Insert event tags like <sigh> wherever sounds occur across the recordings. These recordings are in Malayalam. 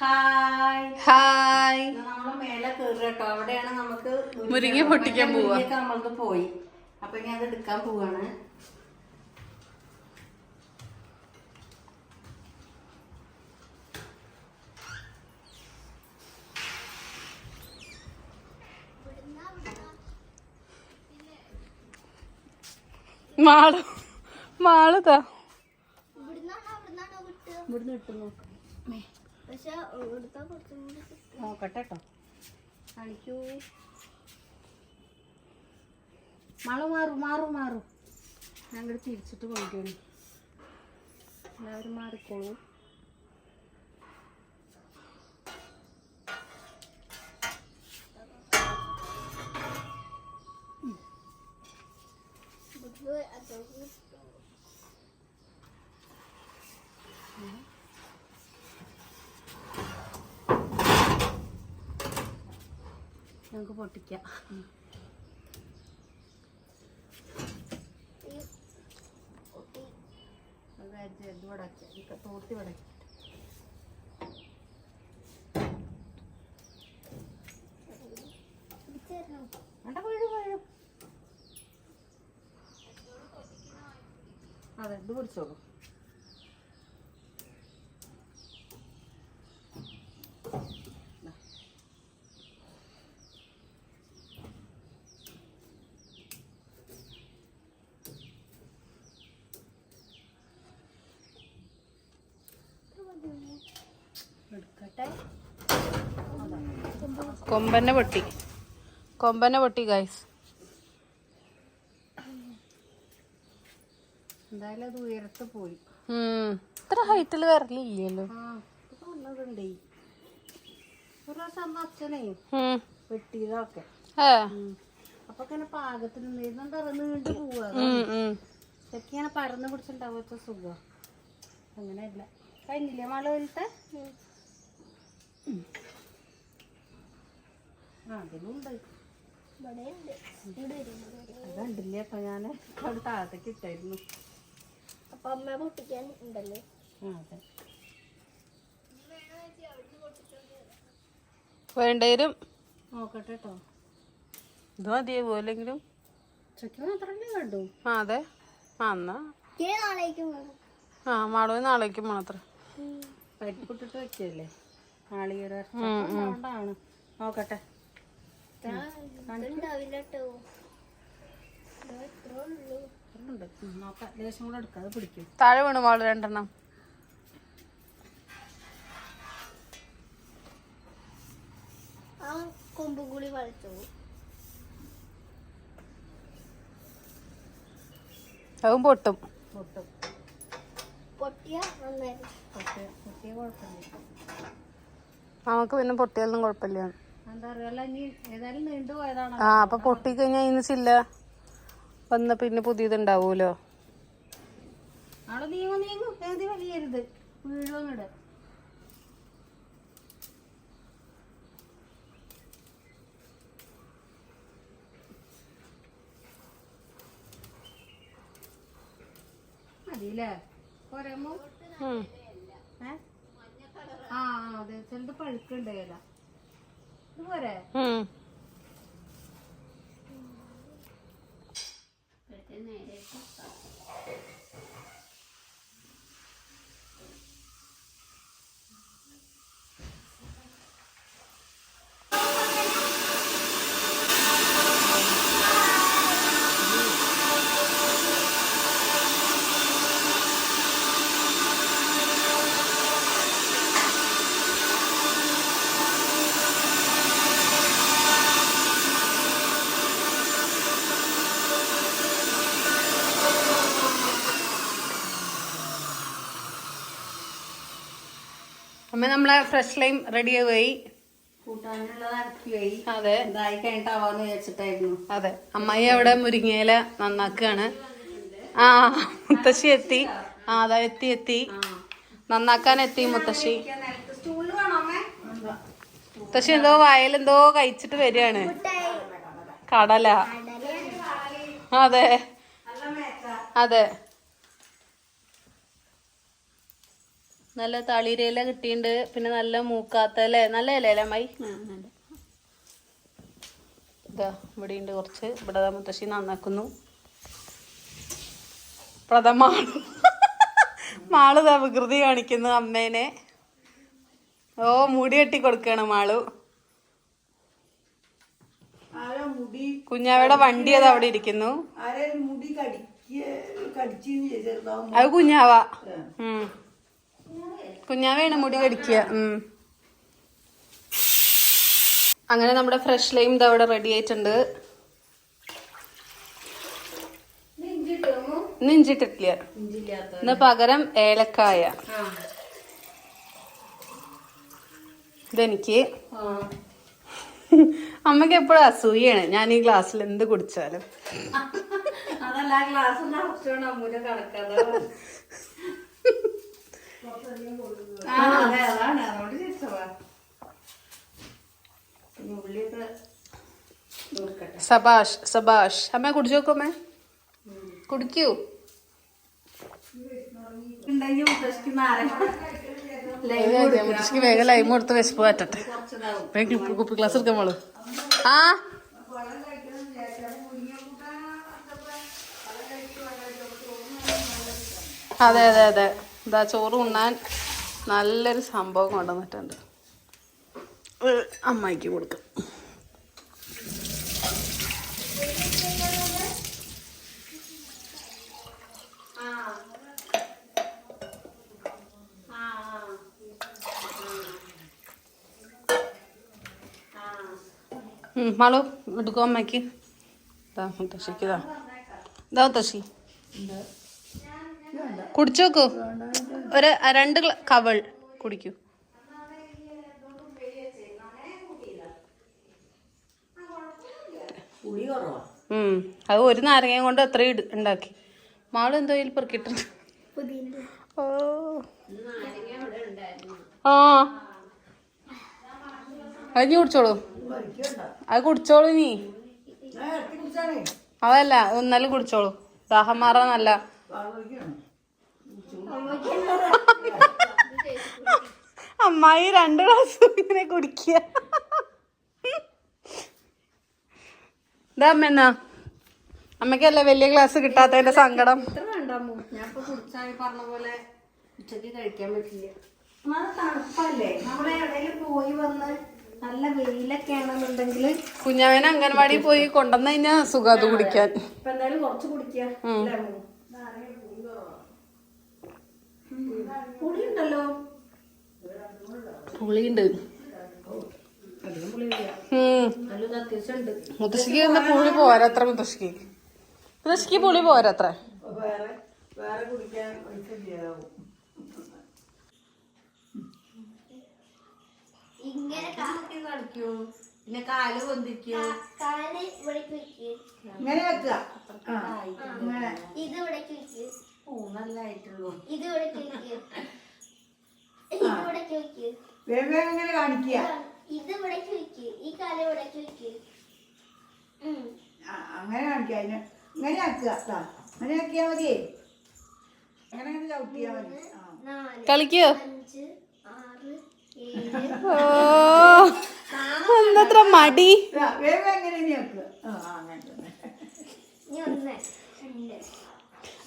ഹായ് ഹായ് നമ്മൾ മേലെ കയറി കേട്ടോ. അവിടെയാണ് നമുക്ക് മുരിങ്ങ പൊട്ടിക്കാൻ പോവാ. നമ്മൾക്ക് പോയി. അപ്പൊ ഇനി അത് എടുക്കാൻ പോവാണ്. മാൾ. മാളുതാ ഇവിടുന്ന് കിട്ടും നോക്കാം. പക്ഷെ ഇവിടുത്തെ കുറച്ചും കൂടി നോക്കട്ടെ കേട്ടോ കാണിക്കൂ മാളു മാറു മാറു മാറു. ഞങ്ങൾ തിരിച്ചിട്ട് കൊണ്ടുപോകണം എല്ലാവരും മാറിക്കോളൂ. ഇവിടുത്തെ അതൊക്കെ ഞങ്ങൾക്ക് പൊട്ടിക്കാം. ഇത് വടക്കാം. അതെ ഇത് പിടിച്ചോളൂ. കൊമ്പനെ പൊട്ടി. കൊമ്പനെ പൊട്ടി ഗൈസ് എന്തായാലും അത് ഉയരത്ത് പോയി. ഇത്ര ഹൈറ്റിൽ വരലില്ലല്ലോ. അച്ഛനേ ഉം. വെട്ടിയതൊക്കെ. ഏ. അപ്പൊ ഇങ്ങനെ പാകത്തിന് നീന്താൻ പോവാ. ഇതൊക്കെ ഇങ്ങനെ പരന്ന് സുഖം അങ്ങനെയല്ല. കഴിഞ്ഞില്ലേ മഴ വലുത്തെ ആ അതിലുണ്ട് ഇവിടെയുണ്ട്. ഇവിടെ വരുന്നത് അത് കണ്ടില്ല അപ്പൊ ഞാൻ അവിടെ താഴത്തേക്ക് ഇട്ടായിരുന്നു. അപ്പൊ അമ്മ പൊട്ടിക്കാൻ ഉണ്ടല്ലേ. അതെ. വേണ്ടവരും നോക്കട്ടെ കേട്ടോ ഇത് മതിയെ പോലെങ്കിലും. ഉച്ചയ്ക്ക് മാത്രമല്ലേ കണ്ടു? ആ അതെ. ആ എന്നാ. നാളേക്കും ആ നാളേക്കും മാത്രം പരിപ്പിട്ടിട്ട് വെച്ചല്ലേ അതുകൊണ്ടാണ് നോക്കട്ടെ. താഴെ വീണു മാൾ രണ്ടെണ്ണം. കൊമ്പും കൂടി അതും പൊട്ടും നമുക്ക് പിന്നെ പൊട്ടിയാലൊന്നും കുഴപ്പമില്ല. ആ അപ്പൊ പൊട്ടിക്കഴിഞ്ഞാൽ ഇന്ന് ചില്ല. വന്ന പിന്നെ പുതിയതുണ്ടാവൂലോ? മതിയില്ലേ? ആ അതെ. ചിലത് പഴുക്കുണ്ട് ഏല ഇത് അമ്മ നമ്മളെ ഫ്രഷ് ലൈം റെഡി ആവുകയായി അതെ. അതെ. അമ്മായി അവിടെ മുരിങ്ങയില നന്നാക്കാണ്. ആ മുത്തശ്ശി എത്തി. ആ അതാ എത്തി എത്തി. നന്നാക്കാൻ എത്തി മുത്തശ്ശി. മുത്തശ്ശി എന്തോ വയലെന്തോ കഴിച്ചിട്ട് വരികയാണ്. കടല. അതെ. അതെ. നല്ല തളിരയില കിട്ടിയിട്ടുണ്ട് പിന്നെ നല്ല മൂക്കാത്ത അല്ലേ നല്ല അമ്മായി? ഇതാ ഇവിടെ ഉണ്ട് കുറച്ച്. ഇവിടെ മുത്തശ്ശി നന്നാക്കുന്നു. പ്രഥമാൾ മാൾ. ദാ വികൃതി കാണിക്കുന്നു അമ്മേനെ. ഓ മുടി കെട്ടി കൊടുക്കാണ് മാളു. ആരാ മുടി? കുഞ്ഞാവയുടെ വണ്ടി അത് അവിടെ ഇരിക്കുന്നു. അത് കുഞ്ഞാവ. ഉം. കുഞ്ഞാവയാണ് മുടി കടിക്കുക. അങ്ങനെ നമ്മുടെ ഫ്രഷ് ലൈം ഇത് അവിടെ റെഡി ആയിട്ടുണ്ട്. ഇഞ്ചിട്ടിട്ടില്ല ഇന്ന് പകരം ഏലക്കായ. ഇതെനിക്ക്. അമ്മയ്ക്ക് എപ്പോഴും അസൂയാണ്. ഞാൻ ഈ ഗ്ലാസ്സിൽ എന്ത് കുടിച്ചാലും. അതല്ല ഗ്ലാസ് നിറച്ചോണ്ട് ആ അതെ. അതാണ്. അതുകൊണ്ട് ചോദിച്ചതാ പിന്നെ ഉള്ളിയൊക്കെ നോക്കട്ടെ സബാഷ് സബാഷ്. അമ്മ കുടിച്ചു നോക്കമ്മേ കുടിക്കൂ. മുത്തശ്ശിക്ക് വേഗം ലൈം കൊടുത്ത് വിശപ്പ് പറ്റട്ടെ. കുപ്പി- കുപ്പി ഗ്ലാസ് എടുക്കാൻ മോൾ. ആ? അതെ അതെ അതെ. ഇതാ ചോറ് ഉണ്ണാൻ നല്ലൊരു സംഭവം കൊണ്ടുവന്നിട്ടുണ്ട്. അമ്മയ്ക്ക് കൊടുക്കും. മാളു എടുക്കോ അമ്മയ്ക്ക്. ഇതാ മുത്തശ്ശിക്ക് ഇതാ ഇതാ മുത്തശ്ശി. ഒരു രണ്ട് കവൾ കുടിക്കൂ. അത് ഒരു നാരങ്ങ കൊണ്ട് അത്ര ഉണ്ടാക്കി. മാൾ എന്തോ ഇതിൽ പുതിയ ഓ. ആ. അത് നീ കുടിച്ചോളൂ. അത് കുടിച്ചോളൂ നീ അതല്ല ഒന്നാലും കുടിച്ചോളൂ. ദാഹം മാറാൻ നല്ല <laughs> അമ്മായി രണ്ട് ഗ്ലാസ് ഇങ്ങനെ കുടിക്കുക. ഇതാ അമ്മ എന്നാ? അമ്മയ്ക്കല്ലേ വലിയ ഗ്ലാസ് കിട്ടാത്തതിന്റെ സങ്കടം? നല്ല വെയിലൊക്കെ ആണെന്നുണ്ടെങ്കിൽ കുഞ്ഞാവനെ അംഗൻവാടി പോയി കൊണ്ടുവന്നു കഴിഞ്ഞാ സുഖം അത് കുടിക്കാൻ. എന്തായാലും കുറച്ച് കുടിക്കുക അല്ലേ അമ്മു? പുളി ഉണ്ടല്ലോ പുളിയുണ്ട് മുത്തശ്ശിക്ക് ഇന്ന് പുളി പോരാത്ര മുത്തശ്ശിക്ക്. മുത്തശ്ശിക്ക് പുളി പോരാത്ര വേറെ വേറെ കുടിക്കാൻ പൈസ ഇല്ലാതാവും ഇങ്ങനെ പിന്നെ കാൽ പൊന്തിക്കൂ. കാൽ ഇവിടേക്ക് വെക്ക്. ഇങ്ങനെ വെക്കുക. ഇത് ഇവിടേക്ക് വെക്ക് ഊന്നല്ലായിട്ടുള്ളൂ ഇത് ഇവിടേക്ക് കേക്ക്. ഇത് ഇവിടേക്ക് വെക്ക് വേഗം വേഗം ഇങ്ങനെ കാണിക്കുക. ഇത് ഇവിടേക്ക് കേക്ക്. ഈ കാൽ കേക്ക്. അങ്ങനെ കാണിക്കുക. അതിന് ഇങ്ങനെ ആക്കുക ട്ടാ. അങ്ങനെ അങ്ങനെ അങ്ങനെ ചവിട്ടിയാൽ മതി. ആ. നാല് കളിക്കോ? അഞ്ച് ആറ് ഏഴ് ഓ എന്തത്ര മടി. ഇതാ, വേഗം വേഗം ഇങ്ങനെ ഇനി ആക്കുക. ആ ആ, അങ്ങനെ തന്നെ. ഇനി ഒന്ന് രണ്ട്.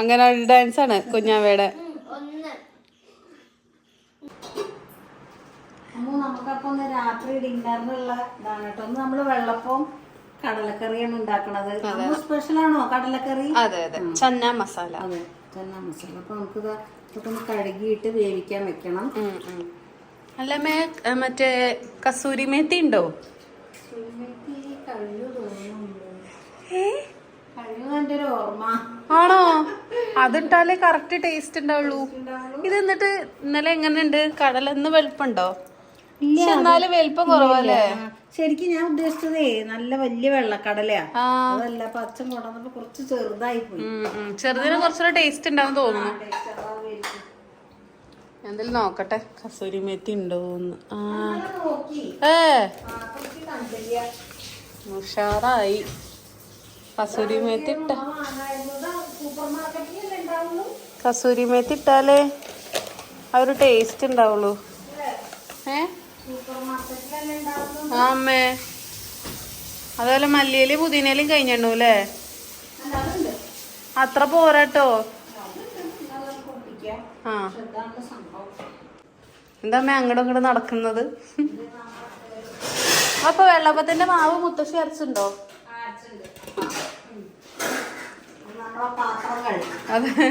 അങ്ങനെ ഡാൻസ് ആണ് കുഞ്ഞാവയുടെ. നമുക്കപ്പോ ഒന്ന് രാത്രി ഡിന്നറിനുള്ള ഇതാണ് കേട്ടോ. ഒന്ന് നമ്മൾ വെള്ളപ്പം കടലക്കറിയാണ് ഉണ്ടാക്കണത്. സ്പെഷ്യൽ ആണോ കടലക്കറി? അതെ അതെ. ചന്ന മസാല. അതെ ചന്ന മസാല. അപ്പൊ നമുക്ക് ഇതൊക്കെ ഒന്ന് കഴുകിയിട്ട് വേവിക്കാൻ വെക്കണം. അല്ല മേ മറ്റേ കസൂരി മേത്തി ഉണ്ടോ? ആണോ? അതിട്ടാലേ കറക്റ്റ് ടേസ്റ്റ് ഉണ്ടാവുള്ളൂ. ഇത് എന്നിട്ട് ഇന്നലെ എങ്ങനെയുണ്ട്? കടല ഇന്ന് വെളുപ്പുണ്ടോ പക്ഷെ എന്നാലും വലിപ്പം കുറവല്ലേ? ശരിക്കും ഞാൻ ഉദ്ദേശിച്ചതേ നല്ല വലിയ വെള്ള കടലയാ അതല്ല പച്ച കൊണ്ടുവന്നപ്പോ കുറച്ച് ചെറുതായി പോയി. ചെറുതിന് കുറച്ചുകൂടെ ടേസ്റ്റ് ഉണ്ടാവും തോന്നുന്നു. എന്തെങ്കിലും നോക്കട്ടെ. കസൂരി മേത്തി ഉണ്ടോന്ന് ഏ. ഉഷാറായി. കസൂരി മേത്തി ഇട്ട കസൂരി മേത്തി ഇട്ടാലേ ആ ഒരു ടേസ്റ്റ് ഉണ്ടാവുള്ളൂ. ഏ? ആ അമ്മേ. അതുപോലെ മല്ലിയിലും പുതിനയിലും കഴിഞ്ഞു അല്ലേ? അത്ര പോരാട്ടോ ആ. എന്താ അമ്മ അങ്ങോട്ടും ഇങ്ങോട്ട് നടക്കുന്നത്? അപ്പൊ വെള്ളപ്പത്തിന്റെ മാവ് മുത്തശ്ശി അരച്ചുണ്ടോ ആഴ്ചയുണ്ട് നമ്മളെ പാത്രം കഴിയും അതെ.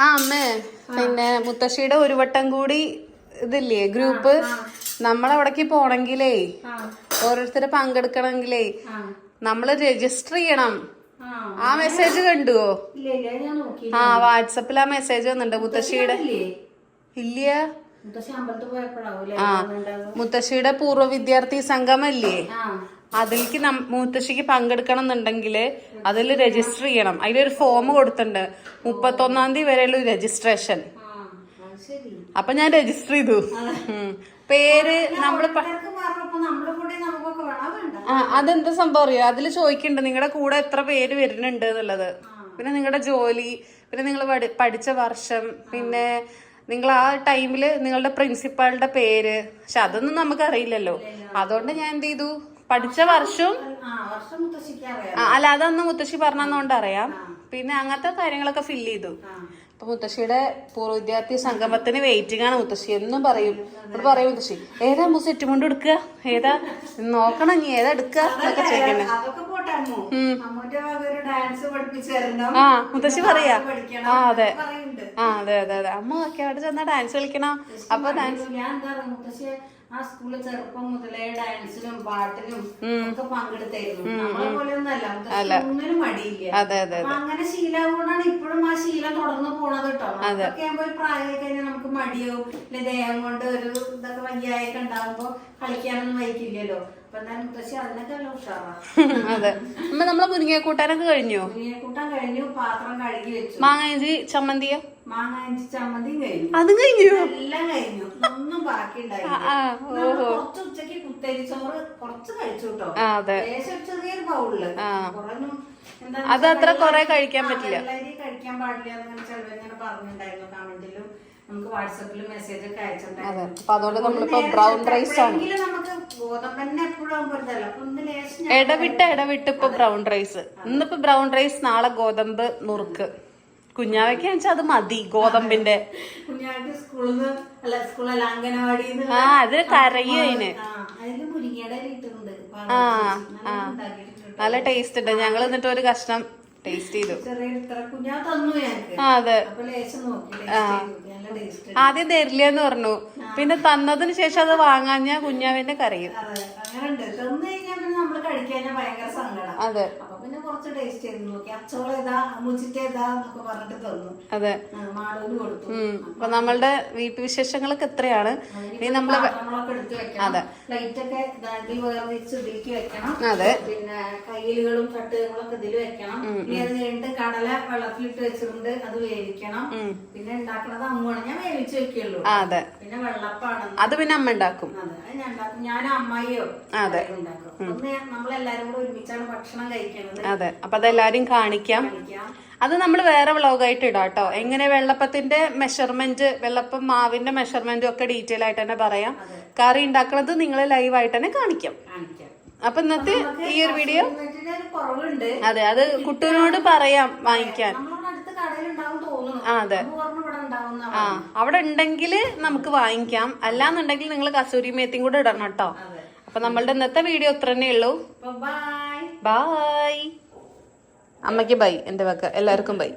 ആ അമ്മേ പിന്നെ മുത്തശ്ശിയുടെ ഒരു വട്ടം കൂടി ഇതില്ലേ ഗ്രൂപ്പ്? നമ്മളവിടേക്ക് പോണെങ്കിലേ ഓരോരുത്തര് പങ്കെടുക്കണമെങ്കിലേ ആ. നമ്മൾ രജിസ്റ്റർ ചെയ്യണം. ആ. മെസ്സേജ് കണ്ടുവോ? ആ വാട്സപ്പിൽ ആ മെസ്സേജ് വന്നിട്ടുണ്ട് മുത്തശ്ശിയുടെ. ഇല്ലേ. ആ മുത്തശ്ശിയുടെ പൂർവ വിദ്യാർത്ഥി സംഗമല്ലേ? ആ. അതിലേക്ക് മുത്തശ്ശിക്ക് പങ്കെടുക്കണം എന്നുണ്ടെങ്കിൽ അതിൽ രജിസ്റ്റർ ചെയ്യണം. അതിലൊരു ഫോം കൊടുത്തിട്ടുണ്ട്. മുപ്പത്തൊന്നാം തീയതി വരെയുള്ള രജിസ്ട്രേഷൻ അപ്പൊ ഞാൻ രജിസ്റ്റർ ചെയ്തു. പേര് നമ്മൾ ആ അതെന്താ സംഭവം അറിയോ? അതിൽ ചോദിക്കുന്നുണ്ട് നിങ്ങളുടെ കൂടെ എത്ര പേര് വരുന്നുണ്ട്? എന്നുള്ളത്. പിന്നെ നിങ്ങളുടെ ജോലി പിന്നെ നിങ്ങൾ പഠിച്ച വർഷം പിന്നെ നിങ്ങൾ ആ ടൈമിൽ നിങ്ങളുടെ പ്രിൻസിപ്പാളുടെ പേര് പക്ഷെ അതൊന്നും നമുക്ക് അറിയില്ലല്ലോ അതുകൊണ്ട് ഞാൻ എന്ത് ചെയ്തു? പഠിച്ച വർഷവും അല്ല അതൊന്ന് മുത്തശ്ശി പറഞ്ഞതുകൊണ്ട് അറിയാം. പിന്നെ അങ്ങനത്തെ കാര്യങ്ങളൊക്കെ ഫില്ല് ചെയ്തു. അപ്പൊ മുത്തശ്ശിയുടെ പൂർവ വിദ്യാർത്ഥി സംഗമത്തിന് വെയിറ്റിംഗ് ആണ് മുത്തശ്ശി. എന്നും പറയും. ഇവിടെ പറയും മുത്തശ്ശി ഏതാ മുസ് ഏറ്റുമുണ്ട് എടുക്കുക ഏതാ? നോക്കണം നീ ഏതാ എടുക്കുക എന്നൊക്കെ ചോദിക്കണേ ആ മുത്തശ്ശി പറയാ. ആ അതെ. ആ അതെ അതെ അതെ. അമ്മ ഒക്കെ അവിടെ ചെന്നാ ഡാൻസ് കളിക്കണം? അപ്പൊ ഡാൻസ് ആ സ്കൂളിൽ ചെറുപ്പം മുതലേ ഡാൻസിലും പാട്ടിലും ഒക്കെ പങ്കെടുത്തായിരുന്നു. നമ്മളെ പോലെ ഒന്നല്ല ഒന്നിനും മടിയില്ല. അങ്ങനെ ശീലമാകൊണ്ടാണ് ഇപ്പോഴും ആ ശീലം തുടർന്ന് പോണത് കേട്ടോ. നമുക്കൊക്കെ ആകുമ്പോ ഒരു പ്രായമായി കഴിഞ്ഞാൽ നമുക്ക് മടിയോ ഇല്ല ദേഹം കൊണ്ട് ഒരു ഇതൊക്കെ വയ്യായൊക്കെ ഉണ്ടാകുമ്പോ കളിക്കാനൊന്നും വൈകില്ലല്ലോ <laughs> അതെ. അമ്മ നമ്മളെ മുരിങ്ങ കൂട്ടാനൊക്കെ കഴിഞ്ഞോ? കൂട്ടാൻ കഴിഞ്ഞു. പാത്രം കഴുകി വെച്ചു. മാങ്ങാഞ്ചി ചമ്മന്തിയോ? മാങ്ങാഞ്ചി ചമ്മന്തിയും കഴിഞ്ഞു. അതും കഴിഞ്ഞു? എല്ലാം കഴിഞ്ഞു. ഒന്നും ബാക്കി കുറച്ച് ഉച്ചയ്ക്ക് കുത്തരി ചോറ് കുറച്ച് കഴിച്ചു കേട്ടോ. ചെറിയൊരു ബൗളിൽ. അത് അത്ര കൊറേ കഴിക്കാൻ പറ്റില്ല. കഴിക്കാൻ പാടില്ല എന്നങ്ങനെ ചിലവരിങ്ങനെ പറഞ്ഞിട്ടുണ്ടായിരുന്നു കമന്റിലും. നമുക്ക് വാട്സപ്പിൽ മെസ്സേജ് ഒക്കെ അയച്ചിട്ടുണ്ടായിരുന്നു അപ്പൊ അതുകൊണ്ട് നമ്മളിപ്പോ ബ്രൗൺ റൈസ് ആണ്. നമുക്ക് ഗോതമ്പന്നെ എപ്പോഴും ആകുമ്പോൾ ഇതല്ല? അപ്പൊ ഒന്ന് ലേശം ഇടവിട്ട് ഇടവിട്ട് ഇപ്പൊ ബ്രൗൺ റൈസ് ഇന്നിപ്പോ ബ്രൗൺ റൈസ് നാളെ ഗോതമ്പ് നുറുക്ക്. കുഞ്ഞാവയ്ക്ക് വെച്ചാൽ അത് മതി ഗോതമ്പിന്റെ. കുഞ്ഞാക്ക് സ്കൂളിൽ നിന്ന് അല്ല സ്കൂളല്ല അംഗനവാടിയിൽ ആ അത് കരയും അതിന് ആ അതിൽ മുരിങ്ങയുടെ ആ നല്ല ഉണ്ടാക്കിയിട്ടുണ്ട്. നല്ല ടേസ്റ്റ് ഉണ്ട്. ഞങ്ങൾ എന്നിട്ട് ഒരു കഷ്ണം ടേസ്റ്റ് ചെയ്തു. അതെ. ആദ്യം തരില്ലെന്ന് പറഞ്ഞു. പിന്നെ തന്നതിന് ശേഷം അത് വാങ്ങാഞ്ഞ കുഞ്ഞാവിന്റെ കരയും അതെ പിന്നെ കുറച്ച് ടേസ്റ്റ് ചെയ്ത് നോക്കി അച്ചോളം ഏതാ എന്നൊക്കെ പറഞ്ഞിട്ട് തന്നു. അതെ. മാളൂന് കൊടുത്തു. അപ്പൊ നമ്മളുടെ വീട്ടുവിശേഷങ്ങളൊക്കെ എത്രയാണ് ഇനി നമ്മൾ പാത്രങ്ങളൊക്കെ എടുത്ത് വെക്കണം. പ്ലേറ്റ് ഒക്കെ ദാണ്ടി വേർതിരിച്ച് ഇതിലേക്ക് വെക്കണം. അതെ. പിന്നെ കയ്യിലുകളും തട്ടുകളൊക്കെ ഇതിൽ വെക്കണം. ഇനി അത് കഴിഞ്ഞിട്ട് കടല വെള്ളത്തിലിട്ട് വെച്ചിട്ടുണ്ട്. അത് വേവിക്കണം. പിന്നെ ഉണ്ടാക്കണത് അമ്മുവാണ്. ഞാൻ വേവിച്ച് വെക്കുള്ളൂ. അതെ. പിന്നെ വെള്ളപ്പാണ് അത് പിന്നെ അമ്മ ഉണ്ടാക്കും. അതെ. ഞാൻ അമ്മായിയോ അതെ. ഉണ്ടാക്കും. നമ്മളെല്ലാരും കൂടെ ഒരുമിച്ചാണ് ഭക്ഷണം കഴിക്കുന്നത് അതെ. അപ്പൊ അതെല്ലാരും കാണിക്കാം. അത് നമ്മൾ വേറെ വ്ളോഗായിട്ട് ഇടാം കേട്ടോ. എങ്ങനെ വെള്ളപ്പത്തിന്റെ മെഷർമെന്റ് വെള്ളപ്പം മാവിന്റെ മെഷർമെന്റും ഒക്കെ ഡീറ്റെയിൽ ആയിട്ട് തന്നെ പറയാം. കറി ഉണ്ടാക്കുന്നത് നിങ്ങൾ ലൈവായിട്ട് തന്നെ കാണിക്കാം. അപ്പൊ ഇന്നത്തെ ഈ ഒരു വീഡിയോ അതെ അത് കുട്ടൂരിനോട് പറയാം വാങ്ങിക്കാൻ. അതെ ആ അവിടെ ഉണ്ടെങ്കിൽ നമുക്ക് വാങ്ങിക്കാം. അല്ലാന്നുണ്ടെങ്കിൽ നിങ്ങൾ കസൂരി മേത്തിയും കൂടെ ഇടണം കേട്ടോ. അപ്പൊ നമ്മളുടെ ഇന്നത്തെ വീഡിയോ ഇത്ര തന്നെ ഉള്ളൂ ബായ് അമ്മയ്ക്ക് ബൈ എന്റെ വക്ക. എല്ലാവർക്കും ബൈ